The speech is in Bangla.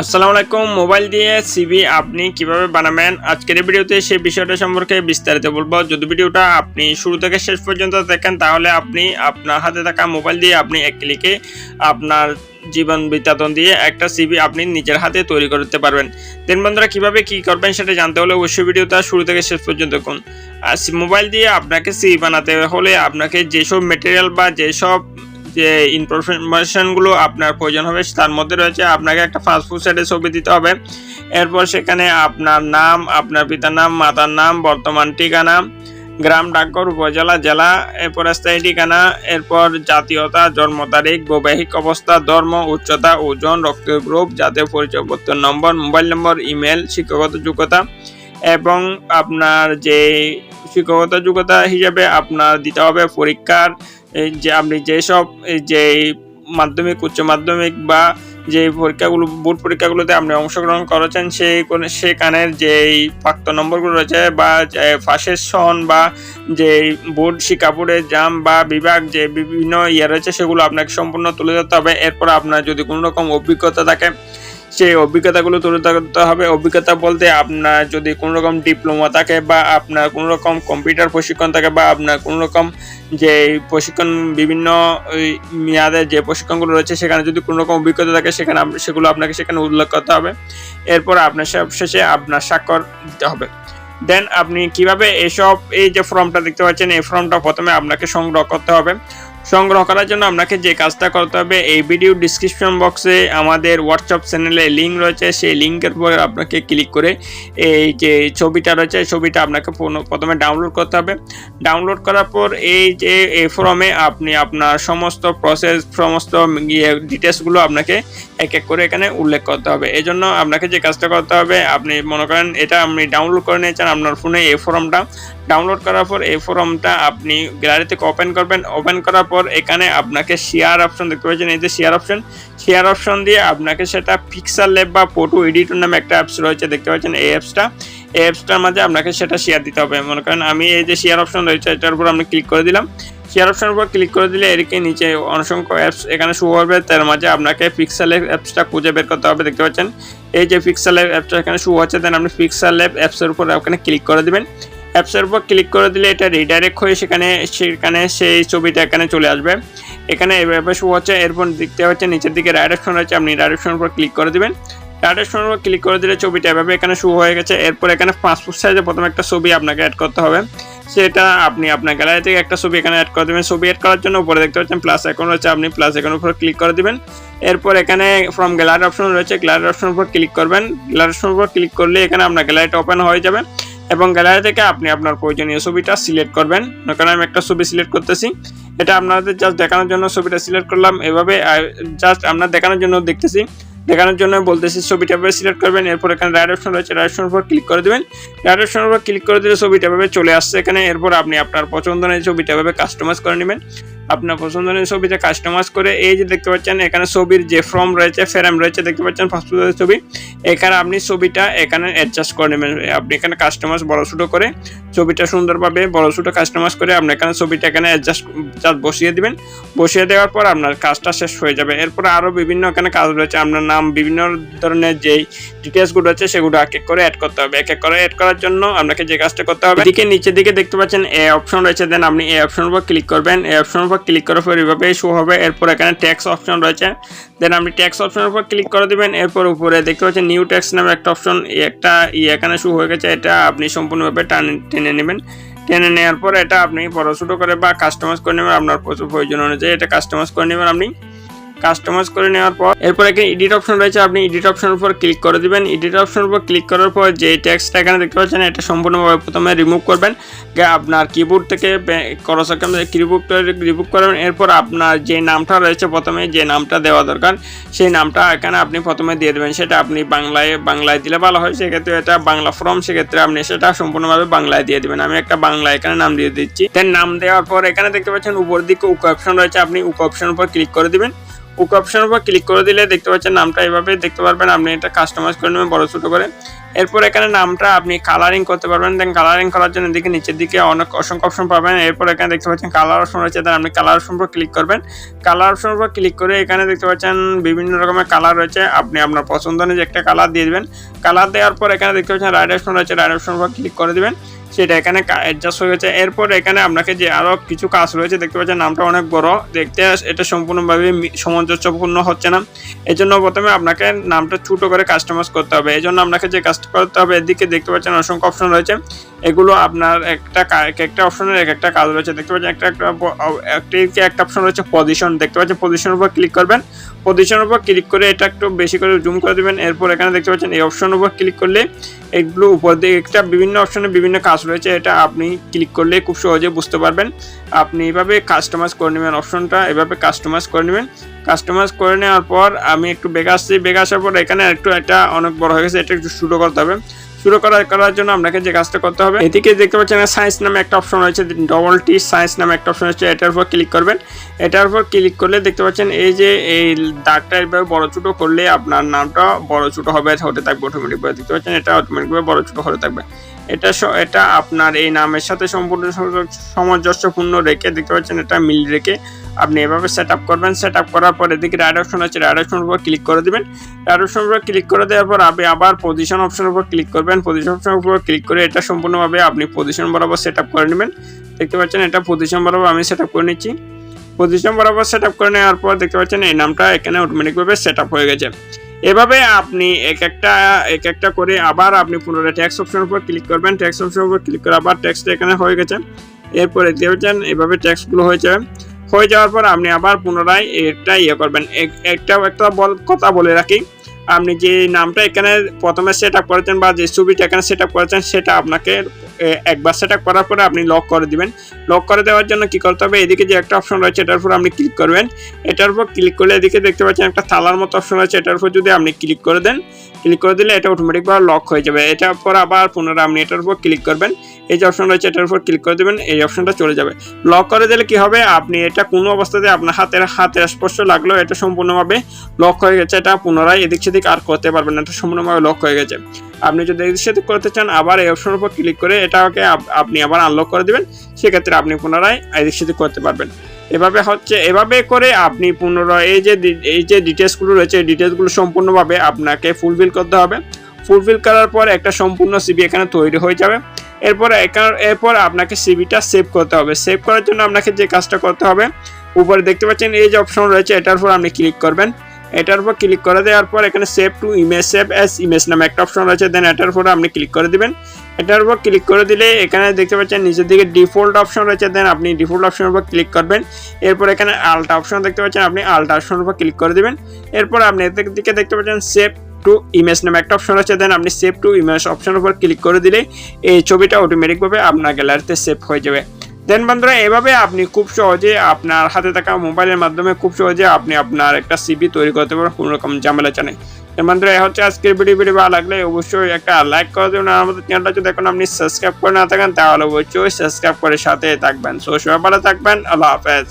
আসসালামু আলাইকুম। মোবাইল দিয়ে সিভি আপনি কীভাবে বানাবেন? আজকের ভিডিওতে সেই বিষয়টা সম্পর্কে বিস্তারিত বলব। যদি ভিডিওটা আপনি শুরু থেকে শেষ পর্যন্ত দেখেন, তাহলে আপনি আপনার হাতে থাকা মোবাইল দিয়ে আপনি এক ক্লিকে আপনার জীবন বিতাতন দিয়ে একটা সিভি আপনি নিজের হাতে তৈরি করতে পারবেন। দেন বন্ধুরা, কীভাবে কি করবেন সেটা জানতে হলে অবশ্যই ভিডিওটা শুরু থেকে শেষ পর্যন্ত দেখুন। মোবাইল দিয়ে আপনাকে সিভি বানাতে হলে আপনাকে যেসব মেটেরিয়াল বা যেসব যে ইনফরমেশনগুলো আপনার প্রয়োজন হবে, তার মধ্যে রয়েছে আপনাকে একটা ফাস্টফুড সাইডের ছবি দিতে হবে। এরপর সেখানে আপনার নাম, আপনার পিতার নাম, মাতার নাম, বর্তমান ঠিকানা, গ্রাম ডাকঘর, উপজেলা, জেলা, এরপর স্থায়ী ঠিকানা, এরপর জাতীয়তা, জন্ম তারিখ, বৈবাহিক অবস্থা, ধর্ম, উচ্চতা, ওজন রক্ত গ্রুপ জাতীয় পরিচয়পত্র নম্বর, মোবাইল নম্বর, ইমেল, শিক্ষাগত যোগ্যতা, এবং আপনার যে শিক্ষাগত যোগ্যতা হিসেবে আপনার দিতে হবে পরীক্ষার যে আপনি যেসব যে মাধ্যমিক, উচ্চ মাধ্যমিক বা যে পরীক্ষাগুলো, বোর্ড পরীক্ষাগুলোতে আপনি অংশগ্রহণ করেছেন সেই সেখানের যেই প্রাপ্ত নম্বরগুলো রয়েছে বা ফাঁসের সন বা যে বোর্ড, শিক্ষা জাম বা বিভাগ যে বিভিন্ন ইয়ে রয়েছে, সেগুলো আপনাকে সম্পূর্ণ তুলে ধরতে হবে। এরপর আপনার যদি কোনো রকম অভিজ্ঞতা থাকে সেই অভিজ্ঞতাগুলো তুলে ধরতে হবে। অভিজ্ঞতা বলতে আপনার যদি কোনো রকম ডিপ্লোমা থাকে বা আপনার কোনো রকম কম্পিউটার প্রশিক্ষণ থাকে বা আপনার কোনো রকম যে প্রশিক্ষণ বিভিন্ন মেয়াদের যে প্রশিক্ষণগুলো রয়েছে, সেখানে যদি কোনো রকম অভিজ্ঞতা থাকে, সেখানে সেগুলো আপনাকে সেখানে উল্লেখ করতে হবে। এরপর আপনার সব শেষে আপনার স্বাক্ষর দিতে হবে। দেন আপনি কীভাবে এসব এই যে ফর্মটা দেখতে পাচ্ছেন, এই ফর্মটা প্রথমে আপনাকে সংগ্রহ করতে হবে। সংগ্রহ করার জন্য আপনাকে যে কাজটা করতে হবে, এই ভিডিও ডিসক্রিপশন বক্সে আমাদের হোয়াটসঅ্যাপ চ্যানেলে লিঙ্ক রয়েছে। সেই লিঙ্কের উপর আপনাকে ক্লিক করে এই যে ছবিটা রয়েছে ছবিটা আপনাকে প্রথমে ডাউনলোড করতে হবে। ডাউনলোড করার পর এই যে এই ফর্মে আপনি আপনার সমস্ত প্রসেস সমস্ত ইয়ে ডিটেলসগুলো আপনাকে এক এক করে এখানে উল্লেখ করতে হবে। এই জন্য আপনাকে যে কাজটা করতে হবে, আপনি মনে করেন এটা আপনি ডাউনলোড করে নিয়েছেন আপনার ফোনে এই ফর্মটা ডাউনলোড করার পর এই ফর্মটা আপনি গ্যালারি থেকে ওপেন করবেন। ওপেন করার পর এখানে আপনাকে শেয়ার অপশন দেখতে পাচ্ছেন। এই যে শেয়ার অপশন শেয়ার অপশন দিয়ে আপনাকে সেটা পিক্সার ল্যাব বা ফটো এডিটর নামে একটা অ্যাপস রয়েছে, দেখতে পাচ্ছেন এই অ্যাপসটা এই অ্যাপসটার মাঝে আপনাকে সেটা শেয়ার দিতে হবে। মনে করেন আমি এই যে শেয়ার অপশন রয়েছে, এটার উপর আমি ক্লিক করে দিলাম। শেয়ার অপশনের উপর ক্লিক করে দিলে এদিকে নিচে অসংখ্য অ্যাপস এখানে শুরু হবে। তার মাঝে আপনাকে পিক্সেলের অ্যাপসটা খুঁজে বের করতে হবে, দেখতে পাচ্ছেন। এই যে পিক্সেলের অ্যাপসটা এখানে শুরু হচ্ছে দেন আপনি পিক্সেল অ্যাপসের উপর ওখানে ক্লিক করে দিবেন। অ্যাপসের উপর ক্লিক করে দিলে এটা রিডাইরেক্ট হয়ে সেখানে সেখানে সেই ছবিটা এখানে চলে আসবে। এখানে এভাবে শো হচ্ছে, এরপর দেখতে হচ্ছে নিচের দিকে ডাইরেকশন রয়েছে, আপনি ডাইরেকশনের উপর ক্লিক করে দিবেন। ডাইরেকশনের উপর ক্লিক করে দিলে ছবিটা এভাবে এখানে শো হয়ে গেছে, এরপর এখানে পাসপোর্ট সাইজে প্রথমে একটা ছবি আপনাকে অ্যাড করতে হবে। সেটা আপনি আপনার গ্যালারি থেকে একটা ছবি এখানে অ্যাড করে দেবেন। ছবি অ্যাড করার জন্য উপরে দেখতে পাচ্ছেন প্লাস আইকন রয়েছে, আপনি প্লাস আইকনের উপর ক্লিক করে দিবেন। এরপর এখানে ফ্রম গ্যালারি অপশন রয়েছে গ্যালারি অপশনের উপর ক্লিক করবেন। গ্যালারি অপশনের উপর ক্লিক করলে এখানে আপনার গ্যালারিটা ওপেন হয়ে যাবে। এবং গ্যালারি থেকে আপনি আপনার প্রয়োজনীয় ছবিটা সিলেক্ট করবেন। কারণ আমি একটা ছবি সিলেক্ট করতেছি। এটা আপনাদের জাস্ট দেখানোর জন্য ছবিটা সিলেক্ট করলাম। এভাবে জাস্ট আপনার দেখানোর জন্য দেখতেছি। দেখানোর জন্য বলতেছি ছবিটা এভাবে সিলেক্ট করবেন, এরপর এখানে রাইট অপশন রয়েছে রাইট অপশনের উপর ক্লিক করে দেবেন। রাইট অপশনের উপর ক্লিক করে দিলে ছবিটা এভাবে চলে আসছে এখানে, এরপর আপনি আপনার পছন্দের ছবিটা এভাবে কাস্টমাইজ করে নেবেন। আপনার পছন্দের ছবিটা কাস্টমাইজ করে, এই যে দেখতে পাচ্ছেন, এখানে ছবির যে ফর্ম রয়েছে ফ্রেম রয়েছে, দেখতে পাচ্ছেন পাসপোর্টের ছবি, এখানে আপনি ছবিটা এখানে অ্যাডজাস্ট করে নেবেন। আপনি এখানে কাস্টমাইজ বড় ছোটো করে ছবিটা সুন্দরভাবে বড় ছোটো কাস্টমাইজ করে আপনি এখানে ছবিটা এখানে অ্যাডজাস্ট বসিয়ে দিবেন। বসিয়ে দেওয়ার পর আপনার কাজটা শেষ হয়ে যাবে। এরপর আরও বিভিন্ন এখানে কাজ রয়েছে, আপনার নাম, বিভিন্ন ধরনের যেই ডিটেলসগুলো আছে, সেগুলো এক এক করে অ্যাড করতে হবে। এক এক করে অ্যাড করার জন্য আপনাকে যে কাজটা করতে হবে, এদিকে নিচের দিকে দেখতে পাচ্ছেন এ অপশন রয়েছে দেন আপনি এই অপশনের উপর ক্লিক করবেন। এ অপশনের উপর ক্লিক করার পর এভাবে শো হবে। এরপর এখানে ট্যাক্স অপশন রয়েছে। দেন আপনি ট্যাক্স অপশনের উপর ক্লিক করে দিবেন। এরপর উপরে দেখতে পাচ্ছেন নিউ ট্যাক্স নামে একটা অপশন একটা ই এখানে শো হয়ে গেছে। এটা আপনি সম্পূর্ণভাবে টান, টেনে নেবেন। টেনে নেওয়ার পর এটা আপনি বড় ছোটো করে বা কাস্টমাইজ করে নেবেন। আপনার প্রচুর প্রয়োজন অনুযায়ী এটা কাস্টমাইজ করে নেবেন আপনি। কাস্টমাইজ করে নেওয়ার পর, এরপর এখানে এডিট অপশন রয়েছে, আপনি এডিট অপশনের উপর ক্লিক করে দিবেন। এডিট অপশনের উপর ক্লিক করার পর যে ট্যাক্সটা এখানে দেখতে পাচ্ছেন, এটা সম্পূর্ণভাবে প্রথমে রিমুভ করবেন। আপনার কিবোর্ড থেকে করসাকাম কিবোর্ড রিমুভ করবেন। এরপর আপনার যে নামটা রয়েছে, প্রথমে যে নামটা দেওয়া দরকার, সেই নামটা এখানে আপনি প্রথমে দিয়ে দেবেন। সেটা আপনি বাংলায় বাংলায় দিলে ভালো হয়। সেক্ষেত্রে এটা বাংলা ফর্ম সেক্ষেত্রে আপনি সেটা সম্পূর্ণভাবে বাংলায় দিয়ে দেবেন। আমি একটা বাংলা এখানে নাম দিয়ে দিচ্ছি। দেন নাম দেওয়ার পর এখানে দেখতে পাচ্ছেন, উপর দিকে উক অপশন রয়েছে। আপনি উক অপশন উপর ক্লিক করে দিবেন। ওকে অপশনের উপর ক্লিক করে দিলে দেখতে পাচ্ছেন নামটা এভাবে দেখতে পারবেন। আপনি এটা কাস্টমাইজ করে নেবেন, বড় ছোটো করে। এরপর এখানে নামটা আপনি কালারিং করতে পারবেন। দেন কালারিং করার জন্য এদিকে নিচের দিকে অনেক অসংখ্য অপশন পাবেন। এরপর এখানে দেখতে পাচ্ছেন কালার অপশন রয়েছে। দেন আপনি কালার অপশন উপর ক্লিক করবেন। কালার অপশন উপর ক্লিক করে এখানে দেখতে পাচ্ছেন বিভিন্ন রকমের কালার রয়েছে। আপনি আপনার পছন্দ অনুযায়ী একটা কালার দিয়ে দেবেন। কালার দেওয়ার পর এখানে দেখতে পাচ্ছেন রাইড অপশন রয়েছে। রাইড অপশন উপর ক্লিক করে দেবেন। সেটা এখানে অ্যাডজাস্ট হয়ে গেছে। এরপর এখানে আপনাকে যে আরও কিছু কাজ রয়েছে, দেখতে পাচ্ছেন নামটা অনেক বড়। দেখতে এটা সম্পূর্ণভাবে সামঞ্জস্যপূর্ণ হচ্ছে না। এই জন্য প্রথমে আপনাকে নামটা ছোট করে কাস্টমাইজ করতে হবে। এই জন্য আপনাকে যে কাজটা করতে হবে, এদিকে দেখতে পাচ্ছেন অসংখ্য অপশন রয়েছে। এগুলো আপনার একটা এক একটা অপশনের এক একটা কাজ রয়েছে। দেখতে পাচ্ছেন একটা একটি একটা অপশন রয়েছে পজিশন দেখতে পাচ্ছেন পজিশনের উপর ক্লিক করবেন। পজিশনের উপর ক্লিক করে এটা একটু বেশি করে জুম করে দেবেন। এরপর এখানে দেখতে পাচ্ছেন এই অপশনের উপর ক্লিক করলে এগুলো উপর দিয়ে একটা বিভিন্ন অপশনে বিভিন্ন কাজ রয়েছে, এটা আপনি ক্লিক করলে খুব সহজে বুঝতে পারবেন। আপনি এভাবে কাস্টমাইজ করে নেবেন অপশনটা এভাবে কাস্টমাইজ করে নেবেন। কাস্টমাইজ করে নেওয়ার পর আমি একটু বেগ আসছি। বেগ আসার পর এখানে একটু এটা অনেক বড় হয়ে গেছে, এটা একটু শুরু করতে হবে। শুরু করার করার জন্য আপনাকে যে কাজটা করতে হবে, এদিকে দেখতে পাচ্ছেন সায়েন্স নামে একটা অপশন রয়েছে ডবল টি সায়েন্স নামে একটা অপশন রয়েছে, এটার উপর ক্লিক করবেন। এটার উপর ক্লিক করলে দেখতে পাচ্ছেন এই যে এই দাগটা এইভাবে বড় ছোটো করলে আপনার নামটা বড় ছোটো হবে হতে থাকবে অটোমেটিকভাবে দেখতে পাচ্ছেন এটা অটোমেটিকভাবে বড় ছোটো হতে থাকবে। এটা এটা আপনার এই নামের সাথে সম্পূর্ণ সম- সামঞ্জস্যপূর্ণ রেখে দেখতে পাচ্ছেন, এটা মিল রেখে আপনি এভাবে সেট আপ করবেন। সেট আপ করার পর এদিকে রাইড অপশন আছে রাইড উপর ক্লিক করে দিবেন। রাইড উপর ক্লিক করে দেওয়ার পর আপনি আবার পজিশন অপশনের উপর ক্লিক করবেন। পজিশন অপশনের উপর ক্লিক করে এটা সম্পূর্ণভাবে আপনি পজিশন বরাবর সেট আপ করে নেবেন। দেখতে পাচ্ছেন, এটা পজিশন বরাবর আমি সেট আপ করে নিচ্ছি। পজিশন বরাবর সেট আপ করে নেওয়ার পর দেখতে পাচ্ছেন, এই নামটা এখানে অটোমেটিকভাবে সেট আপ হয়ে গেছে। এভাবে আপনি এক একটা এক একটা করে আবার আপনি পুনরায় ট্যাক্স অপশনের উপর ক্লিক করবেন। ট্যাক্স অপশনের উপর ক্লিক করে আবার ট্যাক্সটা এখানে হয়ে গেছে। এরপরে পাচ্ছেন এভাবে ট্যাক্সগুলো হয়ে যাবে। হয়ে যাওয়ার পর আপনি আবার পুনরায় এটা ইয়ে করবেন। এক- একটা একটা বল, কথা বলে রাখি। আপনি যে নামটা এখানে প্রথমে সেট আপ করেছেন বা যে ছবিটা এখানে সেট আপ করেছেন, সেটা আপনাকে একবার সেট করার পরে আপনি লক করে দিবেন। লক করে দেওয়ার জন্য কি করতে হবে? এদিকে যে একটা অপশন রয়েছে, এটার উপর আপনি ক্লিক করবেন। এটার উপর ক্লিক করলে এদিকে দেখতে পাচ্ছেন একটা থালার মতো অপশন রয়েছে, এটার উপর যদি আপনি ক্লিক করে দেন ক্লিক করে দিলে এটা অটোমেটিকভাবে লক হয়ে যাবে। এটার পর আবার পুনরায় আপনি এটার উপর ক্লিক করবেন। এই যে অপশন রয়েছে, এটার উপর ক্লিক করে দেবেন, এই অপশনটা চলে যাবে। লক করে দিলে কি হবে? আপনি এটা কোনো অবস্থাতে আপনার হাতের হাতের স্পর্শ লাগলেও এটা সম্পূর্ণভাবে লক হয়ে গেছে, এটা পুনরায় এদিক সেদিক আর করতে পারবেন না, এটা সম্পূর্ণভাবে লক হয়ে গেছে। আপনি যদি এদিক সেদিক করতে চান, আবার এই অপশনের উপর ক্লিক করে এটাকে আপনি আবার আনলক করে দেবেন। সেক্ষেত্রে আপনি পুনরায় এদিক সেদিক করতে পারবেন। এভাবে হচ্ছে, এভাবে করে আপনি পুনরায় এই যে এই যে ডিটেলসগুলো রয়েছে, এই ডিটেলসগুলো সম্পূর্ণভাবে আপনাকে ফুলফিল করতে হবে। ফুলফিল করার পর একটা সম্পূর্ণ সিবি এখানে তৈরি হয়ে যাবে। এরপর এরপর আপনাকে সিবিটা সেভ করতে হবে। সেভ করার জন্য আপনাকে যে কাজটা করতে হবে, উপরে দেখতে পাচ্ছেন এই যে অপশন রয়েছে, এটার উপর আপনি ক্লিক করবেন। এটার উপর ক্লিক করে দেওয়ার পর এখানে save to image save as image নামে একটা অপশন রয়েছে। দেন এটার উপর আপনি ক্লিক করে দিবেন। এটার উপর ক্লিক করে দিলে এখানে দেখতে পাচ্ছেন নিচের দিকে ডিফল্ট অপশন রয়েছে। দেন আপনি ডিফল্ট অপশনের উপর ক্লিক করবেন। এরপর এখানে আলটা অপশন দেখতে পাচ্ছেন, আপনি আলটা অপশনের উপর ক্লিক করে দিবেন। এরপর আপনি এদিক দিকে দেখতে পাচ্ছেন সেভ টু ইমেজ নামে একটা অপশন আছে দেন আপনি সেভ টু ইমেজ অপশনের উপর ক্লিক করে দিলে এই ছবিটা অটোমেটিকভাবে আপনার গ্যালারিতে সেভ হয়ে যাবে। দেন বন্ধুরা, এভাবে আপনি খুব সহজে আপনার হাতে থাকা মোবাইলের মাধ্যমে খুব সহজে আপনি আপনার একটা সিবি তৈরি করতে পারেন কোনো রকম ঝামেলা চানে দেন বন্ধুরা এ হচ্ছে আজকের ভিডিও ভিডিও ভালো লাগলে অবশ্যই একটা লাইক করে দেবেন আর আমাদের চ্যানেলটা যদি এখন আপনি সাবস্ক্রাইব করে না থাকেন, তাহলে অবশ্যই সাবস্ক্রাইব করে সাথে থাকবেন। সো সবাই ভালো থাকবেন। আল্লাহ হাফেজ।